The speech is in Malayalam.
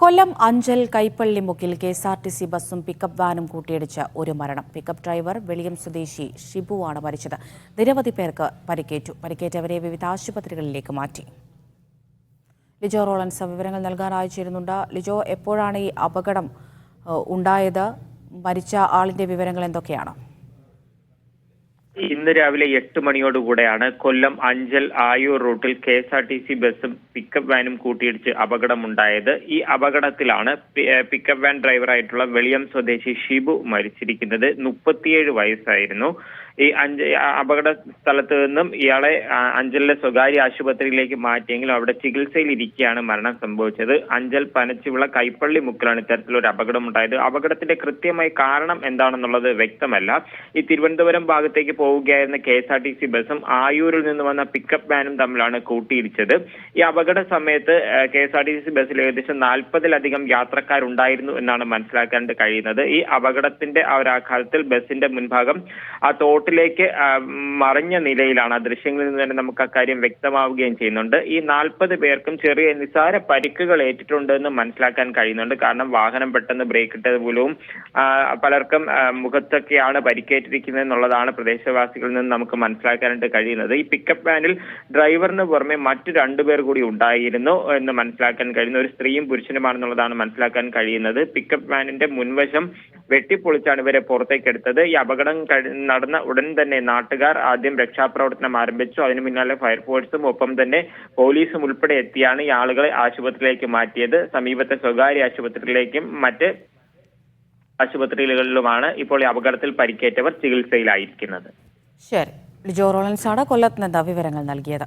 കൊല്ലം Anchal Kaipally മുക്കിൽ K S R T C ബസ്സും പിക്കപ്പ് വാനും കൂട്ടിയിടിച്ച് ഒരു മരണം. പിക്കപ്പ് ഡ്രൈവർ വെളിയം സ്വദേശി ഷിബുവാണ് മരിച്ചത്. നിരവധി പേർക്ക് പരിക്കേറ്റു. പരിക്കേറ്റവരെ വിവിധ ആശുപത്രികളിലേക്ക് മാറ്റി. ലിജോ റോളൻസ് വിവരങ്ങൾ നൽകാൻ അയച്ചിരുന്നുണ്ട്. ലിജോ എപ്പോഴാണ് ഈ അപകടം ഉണ്ടായത്? മരിച്ച ആളിന്റെ വിവരങ്ങൾ എന്തൊക്കെയാണ്? ഇന്ന് രാവിലെ എട്ട് മണിയോടുകൂടെയാണ് കൊല്ലം അഞ്ചൽ ആയൂർ റൂട്ടിൽ K S R T C ബസ്സും പിക്കപ്പ് വാനും കൂട്ടിയിടിച്ച് അപകടമുണ്ടായത്. ഈ അപകടത്തിലാണ് പിക്കപ്പ് വാൻ ഡ്രൈവറായിട്ടുള്ള വെളിയം സ്വദേശി ഷിബു മരിച്ചിരിക്കുന്നത്. മുപ്പത്തിയേഴ് വയസ്സായിരുന്നു. ഈ അഞ്ച് അപകട സ്ഥലത്ത് നിന്നും ഇയാളെ അഞ്ചലിലെ സ്വകാര്യ ആശുപത്രിയിലേക്ക് മാറ്റിയെങ്കിലും അവിടെ ചികിത്സയിൽ ഇരിക്കുകയാണ് മരണം സംഭവിച്ചത്. അഞ്ചൽ പനച്ചിവിള കൈപ്പള്ളി മുക്കിലാണ് ഇത്തരത്തിലൊരു അപകടമുണ്ടായത്. അപകടത്തിന്റെ കൃത്യമായ കാരണം എന്താണെന്നുള്ളത് വ്യക്തമല്ല. ഈ തിരുവനന്തപുരം ഭാഗത്തേക്ക് പോവുകയായിരുന്ന K S R T C ബസ്സും ആയൂരിൽ നിന്ന് വന്ന പിക്കപ്പ് വാനും തമ്മിലാണ് കൂട്ടിയിടിച്ചത്. ഈ അപകട സമയത്ത് K S R T C ബസ്സിൽ ഏകദേശം നാൽപ്പതിലധികം യാത്രക്കാരുണ്ടായിരുന്നു എന്നാണ് മനസ്സിലാക്കാൻ കഴിയുന്നത്. ഈ അപകടത്തിന്റെ ആ ഒരു ആഘാതത്തിൽ ബസ്സിന്റെ മുൻഭാഗം ആ തോട്ടിലേക്ക് ആ, മറിഞ്ഞ നിലയിലാണ്. ആ ദൃശ്യങ്ങളിൽ നിന്ന് തന്നെ നമുക്ക് അക്കാര്യം വ്യക്തമാവുകയും ചെയ്യുന്നുണ്ട്. ഈ നാൽപ്പത് പേർക്കും ചെറിയ നിസാര പരിക്കുകൾ ഏറ്റിട്ടുണ്ട് എന്ന് മനസ്സിലാക്കാൻ കഴിയുന്നുണ്ട്. കാരണം വാഹനം പെട്ടെന്ന് ബ്രേക്ക് ഇട്ടത് മൂലവും പലർക്കും മുഖത്തൊക്കെയാണ് പരിക്കേറ്റിരിക്കുന്നത് എന്നുള്ളതാണ് പ്രദേശവാസികളിൽ നിന്ന് നമുക്ക് മനസ്സിലാക്കാനായിട്ട് കഴിയുന്നത്. ഈ പിക്കപ്പ് വാനിൽ ഡ്രൈവറിന് പുറമെ മറ്റു രണ്ടുപേർ കൂടി ഉണ്ടായിരുന്നു എന്ന് മനസ്സിലാക്കാൻ കഴിയുന്ന. ഒരു സ്ത്രീയും പുരുഷനുമാണെന്നുള്ളതാണ് മനസ്സിലാക്കാൻ കഴിയുന്നത്. പിക്കപ്പ് വാനിന്റെ മുൻവശം വെട്ടിപ്പൊളിച്ചാണ് ഇവരെ പുറത്തേക്ക് എടുത്തത്. ഈ അപകടം നടന്ന ഉടൻ തന്നെ നാട്ടുകാർ ആദ്യം രക്ഷാപ്രവർത്തനം ആരംഭിച്ചു. അതിനു പിന്നാലെ ഫയർഫോഴ്സും ഒപ്പം തന്നെ പോലീസും ഉൾപ്പെടെ എത്തിയാണ് ഈ ആളുകളെ ആശുപത്രിയിലേക്ക് മാറ്റിയത്. സമീപത്തെ സ്വകാര്യ ആശുപത്രിയിലേക്കും മറ്റ് ആശുപത്രികളിലുമാണ് ഇപ്പോൾ ഈ അപകടത്തിൽ പരിക്കേറ്റവർ ചികിത്സയിലായിരിക്കുന്നത്. ശരി. ലിജോ റോളൻസ് ആണ് കൊല്ലത്ത് നിന്ന് വിവരങ്ങൾ നൽകിയത്.